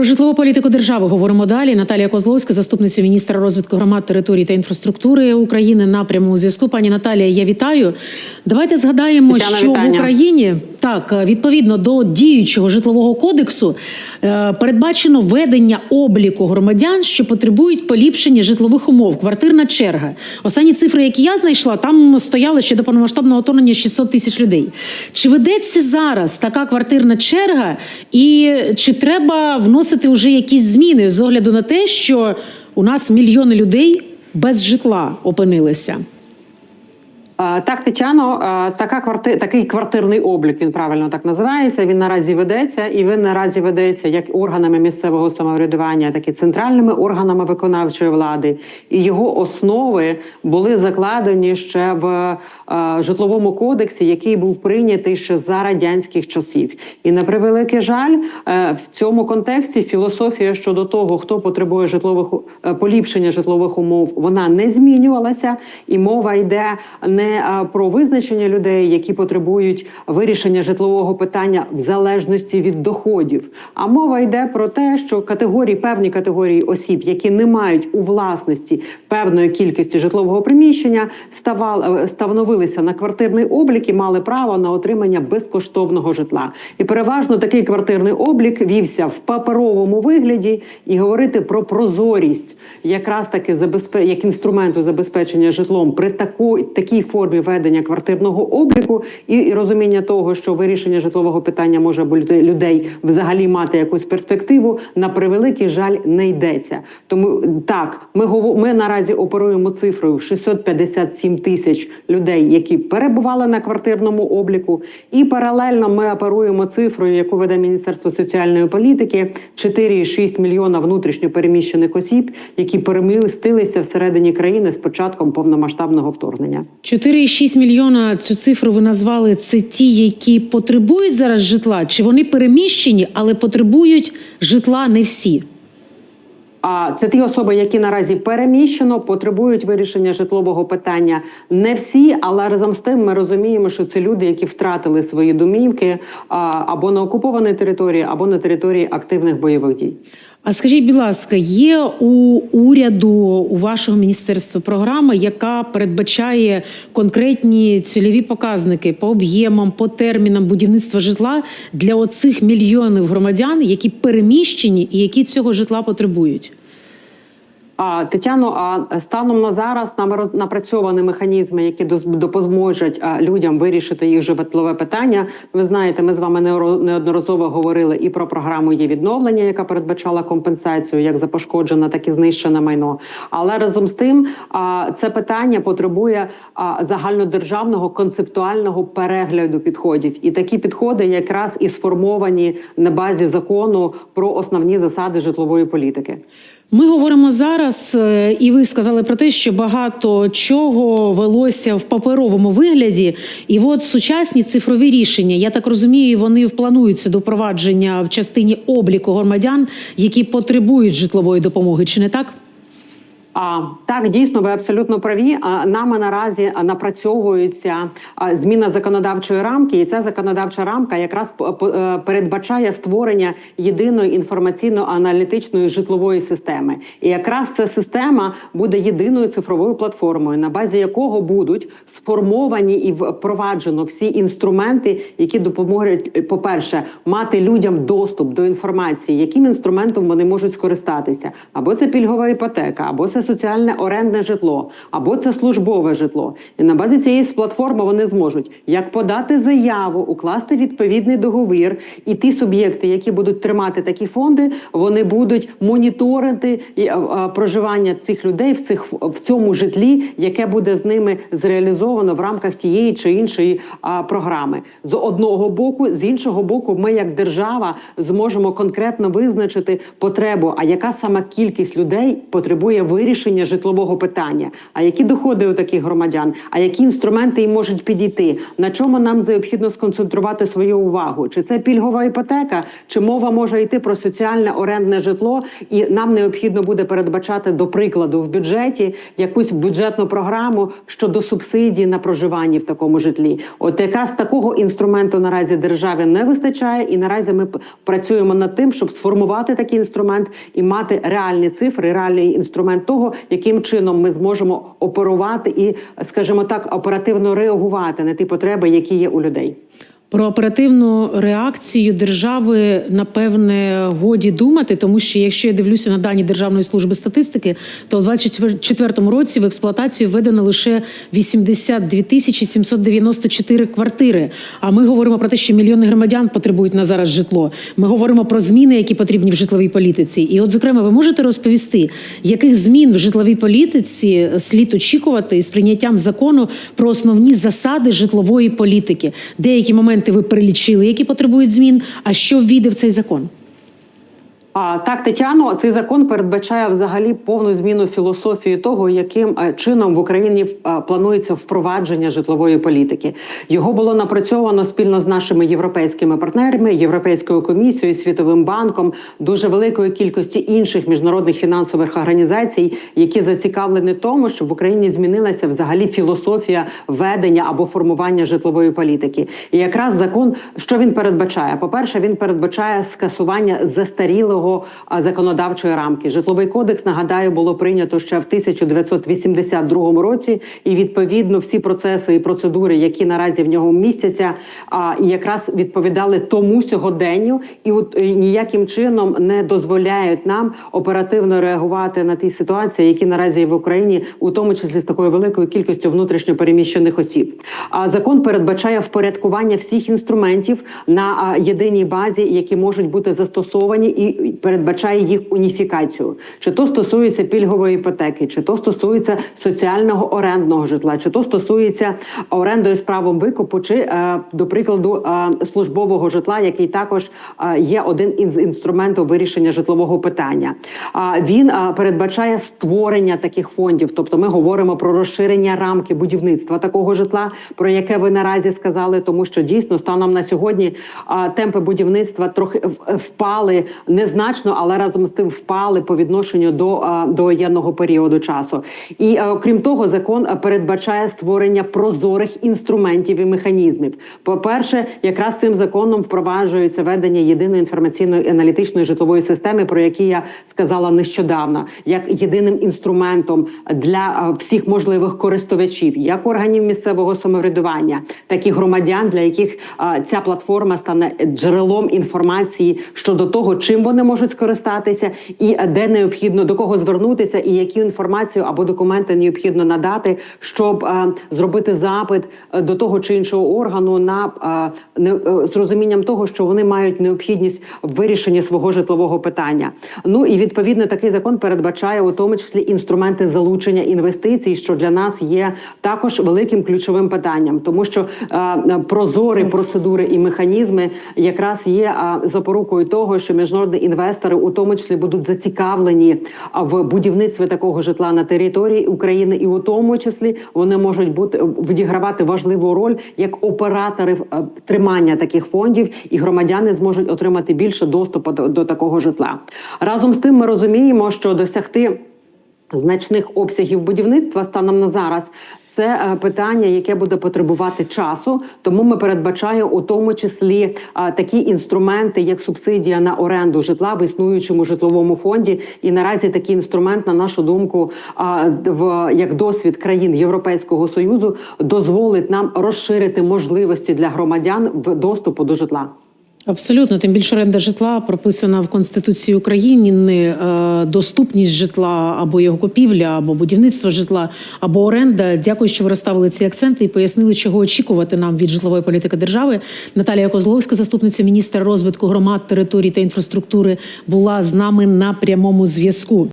Про житлову політику держави говоримо далі. Наталія Козловська, заступниця міністра розвитку громад, території та інфраструктури України на прямому зв'язку. Пані Наталія, я вітаю. Давайте згадаємо, Тетяна, що вітання. в Україні так відповідно до діючого житлового кодексу е, передбачено ведення обліку громадян, що потребують поліпшення житлових умов. Квартирна черга. Останні цифри, які я знайшла, там стояли ще до повномасштабного вторгнення 600 тисяч людей. Чи ведеться зараз така квартирна черга, і чи треба вносити вже якісь зміни з огляду на те, що у нас мільйони людей без житла опинилися? Так, Тетяно, така кварти... такий квартирний облік, він правильно так називається. Він наразі ведеться, і він наразі ведеться як органами місцевого самоврядування, так і центральними органами виконавчої влади. І його основи були закладені ще в житловому кодексі, який був прийнятий ще за радянських часів. І на превеликий жаль, е, в цьому контексті філософія щодо того, хто потребує житлових е, поліпшення житлових умов, вона не змінювалася, і мова йде не е, про визначення людей, які потребують вирішення житлового питання в залежності від доходів. А мова йде про те, що категорії певні категорії осіб, які не мають у власності певної кількості житлового приміщення, ставали становилися на квартирний облік і мали право на отримання безкоштовного житла. І переважно такий квартирний облік вівся в паперовому вигляді, і говорити про прозорість, якраз таки як інструменту забезпечення житлом при таку... такій формі ведення квартирного обліку, і, розуміння того, що вирішення житлового питання може бути людей взагалі мати якусь перспективу, на превеликий жаль не йдеться. Тому так, ми ми наразі оперуємо цифрою в 657 тисяч людей, які перебували на квартирному обліку, і паралельно ми оперуємо цифрою, яку веде Міністерство соціальної політики: 4,6 мільйона внутрішньо переміщених осіб, які перемістилися всередині країни з початком повномасштабного вторгнення. 4,6 мільйона цю цифру ви назвали. Це ті, які потребують зараз житла, чи вони переміщені, але потребують житла не всі? А це ті особи, які наразі переміщено, потребують вирішення житлового питання. Не всі, але разом з тим ми розуміємо, що це люди, які втратили свої домівки або на окупованій території, або на території активних бойових дій. А скажіть, будь ласка, є у уряду у вашого міністерства програма, яка передбачає конкретні цільові показники по об'ємам, по термінам будівництва житла для оцих мільйонів громадян, які переміщені і які цього житла потребують? Тетяно, а станом на зараз нам напрацьовані механізми, які допоможуть людям вирішити їх житлове питання. Ви знаєте, ми з вами неодноразово говорили і про програму є відновлення, яка передбачала компенсацію як за пошкоджене, так і знищене майно. Але разом з тим, це питання потребує загальнодержавного концептуального перегляду підходів, і такі підходи якраз і сформовані на базі закону про основні засади житлової політики. Ми говоримо зараз, е, і ви сказали про те, що багато чого велося в паперовому вигляді, і от сучасні цифрові рішення, я так розумію, вони плануються до впровадження в частині обліку громадян, які потребують житлової допомоги, чи не так? А так дійсно ви абсолютно праві. А нами наразі напрацьовується зміна законодавчої рамки, і ця законодавча рамка якраз е, передбачає створення єдиної інформаційно-аналітичної житлової системи. І якраз ця система буде єдиною цифровою платформою, на базі якого будуть сформовані і впроваджено всі інструменти, які допоможуть, по перше, мати людям доступ до інформації, яким інструментом вони можуть скористатися, або це пільгова іпотека, або це соціальне орендне житло, або це службове житло. І на базі цієї платформи вони зможуть як подати заяву, укласти відповідний договір, і ті суб'єкти, які будуть тримати такі фонди, вони будуть моніторити проживання цих людей в цих в цьому житлі, яке буде з ними зреалізовано в рамках тієї чи іншої програми. З одного боку, з іншого боку, ми як держава зможемо конкретно визначити потребу, а яка саме кількість людей потребує вирішення вирішення житлового питання. А які доходи у таких громадян? А які інструменти їм можуть підійти? На чому нам необхідно сконцентрувати свою увагу? Чи це пільгова іпотека, чи мова може йти про соціальне орендне житло? І нам необхідно буде передбачати до прикладу в бюджеті якусь бюджетну програму щодо субсидій на проживання в такому житлі. От якраз такого інструменту наразі державі не вистачає, і наразі ми працюємо над тим, щоб сформувати такий інструмент і мати реальні цифри, реальний інструмент того, яким чином ми зможемо оперувати і, скажімо так, оперативно реагувати на ті потреби, які є у людей. Про оперативну реакцію держави напевне годі думати, тому що якщо я дивлюся на дані Державної служби статистики, то в 2024 році в експлуатацію введено лише 82 тисячі 794 квартири. А ми говоримо про те, що мільйони громадян потребують на зараз житло. Ми говоримо про зміни, які потрібні в житловій політиці. І, от, зокрема, ви можете розповісти, яких змін в житловій політиці слід очікувати з прийняттям закону про основні засади житлової політики. Деякі моменти ви перелічили, які потребують змін. А що ввійде в цей закон? А так, Тетяно, цей закон передбачає взагалі повну зміну філософії того, яким е, чином в Україні е, планується впровадження житлової політики. Його було напрацьовано спільно з нашими європейськими партнерами, Європейською комісією, Світовим банком, дуже великою кількості інших міжнародних фінансових організацій, які зацікавлені тому, щоб в Україні змінилася взагалі філософія ведення або формування житлової політики. І якраз закон, що він передбачає? По перше, він передбачає скасування застарілого а, законодавчої рамки. Житловий кодекс нагадаю було прийнято ще в 1982 році, і відповідно всі процеси і процедури, які наразі в нього містяться, а якраз відповідали тому сьогоденню, і от ніяким чином не дозволяють нам оперативно реагувати на ті ситуації, які наразі є в Україні, у тому числі з такою великою кількістю внутрішньо переміщених осіб. А закон передбачає впорядкування всіх інструментів на єдиній базі, які можуть бути застосовані, і передбачає їх уніфікацію. Чи то стосується пільгової іпотеки, чи то стосується соціального орендного житла, чи то стосується орендою з правом викупу, чи е, до прикладу е, службового житла, який також е, є один із інструментів вирішення житлового питання. Він передбачає створення таких фондів, тобто ми говоримо про розширення рамки будівництва такого житла, про яке ви наразі сказали, тому що дійсно станом на сьогодні темпи будівництва трохи впали незначно, але разом з тим впали по відношенню до, а, воєнного періоду часу. І окрім того, закон передбачає створення прозорих інструментів і механізмів. По-перше, якраз цим законом впроваджується ведення єдиної інформаційної аналітичної житлової системи, про які я сказала нещодавно, як єдиним інструментом для всіх можливих користувачів, як органів місцевого самоврядування, так і громадян, для яких ця платформа стане джерелом інформації щодо того, чим вони можуть скористатися, і де необхідно до кого звернутися, і яку інформацію або документи необхідно надати, щоб а, зробити запит до того чи іншого органу на е, з розумінням того, що вони мають необхідність в вирішенні свого житлового питання. Ну і відповідно такий закон передбачає у тому числі інструменти залучення інвестицій, що для нас є також великим ключовим питанням, тому що е, прозорі процедури і механізми якраз є е, запорукою того, що міжнародні інвестори у тому числі будуть зацікавлені в будівництві такого житла на території України, і у тому числі вони можуть бути відігравати важливу роль як оператори е, тримання таких фондів, і громадяни зможуть отримати більше доступу до, до такого житла. Разом з тим, ми розуміємо, що досягти значних обсягів будівництва станом на зараз. Це е, питання, яке буде потребувати часу, тому ми передбачаємо у тому числі е, такі інструменти, як субсидія на оренду житла в існуючому житловому фонді. І наразі такий інструмент, на нашу думку, е, в як досвід країн Європейського союзу дозволить нам розширити можливості для громадян в доступу до житла. Абсолютно, тим більше оренда житла прописана в Конституції України. Е, доступність житла або його купівля, або будівництво житла, або оренда. Дякую, що ви розставили ці акценти і пояснили, чого очікувати нам від житлової політики держави. Наталія Козловська, заступниця міністра розвитку громад, територій та інфраструктури, була з нами на прямому зв'язку.